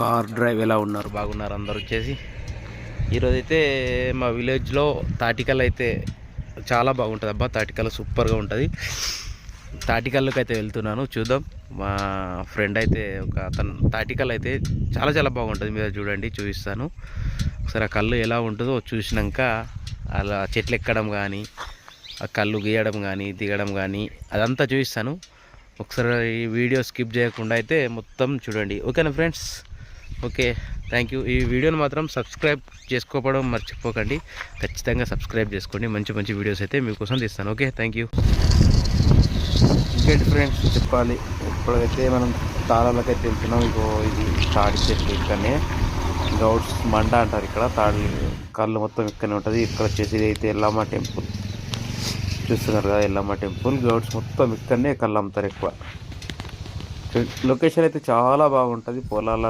Car drive ఎలా ఉన్నారు? బాగున్నారు అందరు వచ్చేసి. ఈరోజైతే మా విలేజ్లో తాటికల్ అయితే చాలా బాగుంటుంది అబ్బా. తాటికల్ సూపర్గా ఉంటుంది. తాటికల్లోకి అయితే వెళ్తున్నాను చూద్దాం. మా ఫ్రెండ్ అయితే ఒక అతను తాటికల్ అయితే చాలా చాలా బాగుంటుంది. మీరు చూడండి చూపిస్తాను. ఒకసారి ఆ కళ్ళు ఎలా ఉంటుందో చూసినాక అలా చెట్లు ఎక్కడం కానీ ఆ కళ్ళు గీయడం కానీ దిగడం కానీ అదంతా చూపిస్తాను. ఒకసారి ఈ వీడియో స్కిప్ చేయకుండా అయితే మొత్తం చూడండి. ఓకేనా ఫ్రెండ్స్? ఓకే థ్యాంక్ యూ ఈ వీడియోని మాత్రం సబ్స్క్రైబ్ చేసుకోవడం మర్చిపోకండి. ఖచ్చితంగా సబ్స్క్రైబ్ చేసుకోండి. మంచి మంచి వీడియోస్ అయితే మీకోసం తీస్తాను. ఓకే థ్యాంక్ యూ ఇంకేంటి ఫ్రెండ్స్ చెప్పాలి. ఇప్పుడైతే మనం తాళాలకైతే వెళ్తున్నాం. ఇగో ఇది తాడి చెట్లు ఇక్కడనే. గౌడ్స్ మండ అంటారు ఇక్కడ. తాడి కళ్ళు మొత్తం ఇక్కడనే ఉంటుంది. ఇక్కడ వచ్చేసి అయితే ఎల్లమ్మ టెంపుల్. చూస్తున్నారు కదా ఎల్లమ్మ టెంపుల్. గౌడ్స్ మొత్తం ఇక్కడనే కళ్ళు అమ్ముతారు ఎక్కువ. లొకేషన్ అయితే చాలా బాగుంటుంది. పొలాలలో